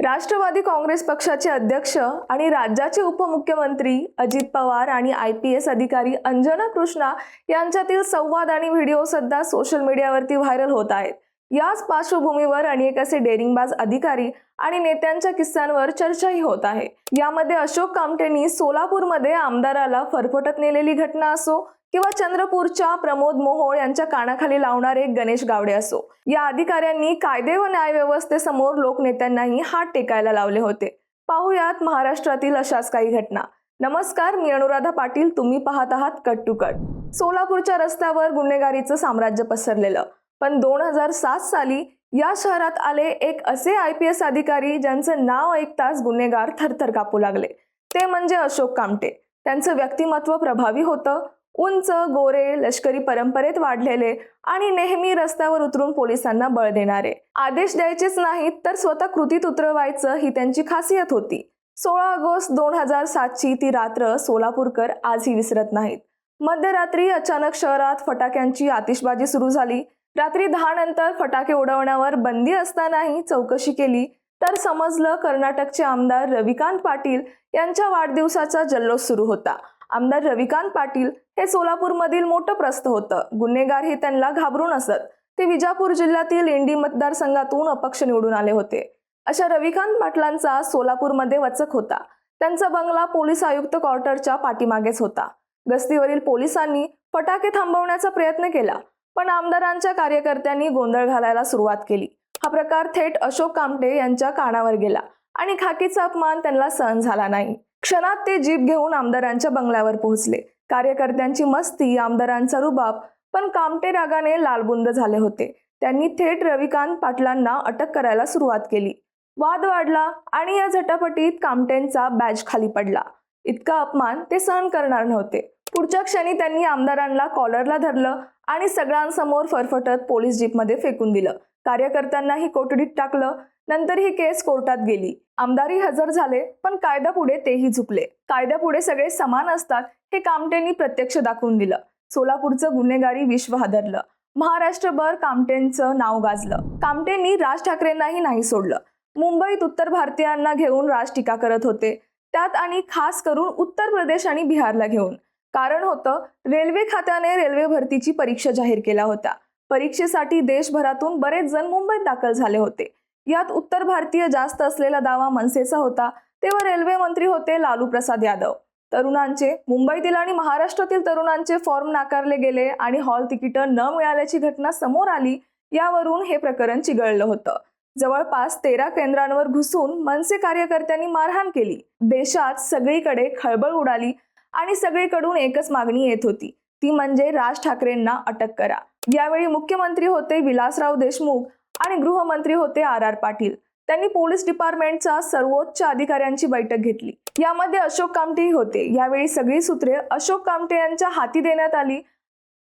राष्ट्रवादी काँग्रेस पक्षाचे अध्यक्ष आणि राज्याचे उपमुख्यमंत्री अजित पवार आणि आय पी एस अधिकारी अंजना कृष्णा यांच्यातील संवाद आणि व्हिडिओ सध्या सोशल मीडियावरती व्हायरल होत आहेत. याच पार्श्वभूमीवर अनेक असे डेरिंगबाज अधिकारी आणि नेत्यांच्या किस्सांवर चर्चाही होत आहे. यामध्ये अशोक कामटेंनी सोलापूरमध्ये आमदाराला फरफटत नेलेली घटना असो किंवा चंद्रपूरच्या प्रमोद मोहोळ यांच्या कानाखाली लावणारे गणेश गावडे असो. या अधिकाऱ्यांनी कायदे व न्याय व्यवस्थेसमोर लोकनेत्यांनाही हात टेकायला लावले होते. पाहुयात महाराष्ट्रातील अशाच काही घटना. नमस्कार मी अनुराधा पाटील. तुम्ही पाहत आहात कट टू कट. सोलापूरच्या रस्त्यावर गुन्हेगारीचं साम्राज्य पसरलेलं. पण दोन हजार सात साली या शहरात आले एक असे आय पी एस अधिकारी ज्यांचं नाव ऐकताच गुन्हेगार थरथर कापू लागले. ते म्हणजे अशोक कामटे. त्यांचं व्यक्तिमत्व प्रभावी होतं. उंच गोरे लष्करी परंपरेत वाढलेले आणि नेहमी रस्त्यावर उतरून पोलिसांना बळ देणारे. आदेश द्यायचेच नाहीत तर स्वतः कृतीत उतरवायचं ही त्यांची खासियत होती. सोळा ऑगस्ट दोन हजार सातची ती रात्र सोलापूरकर आजही विसरत नाहीत. मध्यरात्री अचानक शहरात फटाक्यांची आतिषबाजी सुरू झाली. रात्री दहा नंतर फटाके उडवण्यावर बंदी असतानाही चौकशी केली. तर समजलं कर्नाटकचे आमदार रविकांत पाटील यांच्या वाढदिवसाचा जल्लोष सुरू होता. आमदार रविकांत पाटील हे सोलापूरमधील मोठं प्रस्थ होतं. गुन्हेगार हे त्यांना घाबरून असत. ते विजापूर जिल्ह्यातील इंडी मतदारसंघातून अपक्ष निवडून आले होते. अशा रविकांत पाटलांचा सोलापूरमध्ये वचक होता. त्यांचा बंगला पोलीस आयुक्त क्वार्टरच्या पाठीमागेच होता. गस्तीवरील पोलिसांनी फटाके थांबवण्याचा प्रयत्न केला पण आमदारांच्या कार्यकर्त्यांनी गोंधळ घालायला सुरुवात केली. हा प्रकार थेट अशोक कामटे यांच्या कानावर गेला आणि खाकीचा अपमान त्यांना सहन झाला नाही. क्षणात ते जीप घेऊन आमदारांच्या बंगल्यावर पोहोचले. कार्यकर्त्यांची मस्ती आमदारांचा रुबाब पण कामटे रागाने लालबुंद झाले होते. त्यांनी थेट रविकांत पाटलांना अटक करायला सुरुवात केली. वाद वाढला आणि या झटापटीत कामटेंचा बॅज खाली पडला. इतका अपमान ते सहन करणार नव्हते. पुढच्या क्षणी त्यांनी आमदारांना कॉलरला धरलं आणि सगळ्यांसमोर फरफटत पोलीस जीपमध्ये फेकून दिलं. कार्यकर्त्यांनाही कोठडीत टाकलं नंतर ही केस कोर्टात गेली. आमदारही हजर झाले पण कायद्यापुढे तेही झुकले. कायद्यापुढे सगळे समान असतात हे कामटेंनी प्रत्यक्ष दाखवून दिलं. सोलापूरचं गुन्हेगारी विश्व हादरलं महाराष्ट्रभर कामटेंचं नाव गाजलं. कामटेंनी राज ठाकरेंनाही नाही सोडलं. मुंबईत उत्तर भारतीयांना घेऊन राज टीका करत होते. त्यात आणि खास करून उत्तर प्रदेश आणि बिहारला घेऊन. कारण होतं रेल्वे खात्याने रेल्वे भरतीची परीक्षा जाहीर केला होता परीक्षेसाठी देशभरातून बरेच जण मुंबईत दाखल झाले होते. यात उत्तर भारतीय जास्त असलेला दावा मनसेचा होता तेव्हा रेल्वे मंत्री होते लालू प्रसाद यादव. तरुणांचे मुंबईतील आणि महाराष्ट्रातील तरुणांचे फॉर्म नाकारले गेले आणि हॉल तिकीटं न मिळाल्याची घटना समोर आली यावरून हे प्रकरण चिघळलं होतं. जवळपास तेरा केंद्रांवर घुसून मनसे कार्यकर्त्यांनी मारहाण केली. देशात सगळीकडे खळबळ उडाली आणि सगळीकडून एकच मागणी येत होती. ती म्हणजे राज ठाकरेंना अटक करा. यावेळी मुख्यमंत्री होते विलासराव देशमुख आणि गृहमंत्री होते आर आर पाटील. त्यांनी पोलीस डिपार्टमेंटचा सर्वोच्च अधिकाऱ्यांची बैठक घेतली. यामध्ये अशोक कामटेही होते. यावेळी सगळी सूत्रे अशोक कामटे यांच्या हाती देण्यात आली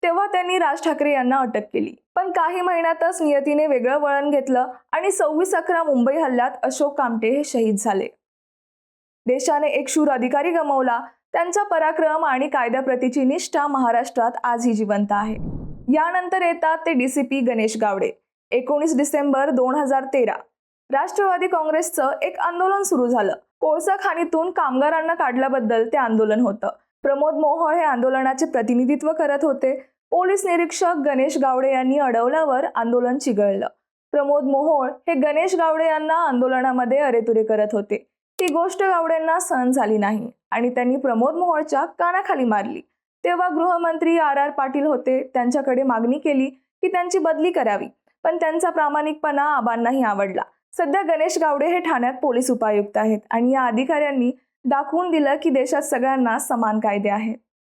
तेव्हा त्यांनी राज ठाकरे यांना अटक केली. पण काही महिन्यातच नियतीने वेगळं वळण घेतलं आणि सव्वीस अकरा मुंबई हल्ल्यात अशोक कामटे हे शहीद झाले. देशाने एक शूर अधिकारी गमावला त्यांचा पराक्रम आणि कायद्याप्रतीची निष्ठा महाराष्ट्रात आजही जिवंत आहे. यानंतर येतात ते डीसीपी गणेश गावडे. एकोणीस डिसेंबर दोन हजार तेरा. राष्ट्रवादी काँग्रेसचं एक आंदोलन सुरू झालं. कोळसा खाणीतून कामगारांना काढल्याबद्दल ते आंदोलन होतं. प्रमोद मोहोळ हे आंदोलनाचे प्रतिनिधित्व करत होते. पोलीस निरीक्षक गणेश गावडे यांनी अडवल्यावर आंदोलन चिघळलं. प्रमोद मोहोळ हे गणेश गावडे यांना आंदोलनामध्ये अरेतुरे करत होते. ही गोष्ट गावडेंना सहन झाली नाही. आणि त्यांनी प्रमोद मोहोळच्या कानाखाली मारली. तेव्हा गृहमंत्री आर आर पाटील होते. त्यांच्याकडे मागणी केली की त्यांची बदली करावी. पण त्यांचा प्रामाणिकपणा आबांनाही आवडला. सध्या गणेश गावडे हे ठाण्यात पोलीस उपायुक्त आहेत आणि या अधिकाऱ्यांनी दाखवून दिलं की देशात सगळ्यांना समान कायदे आहेत.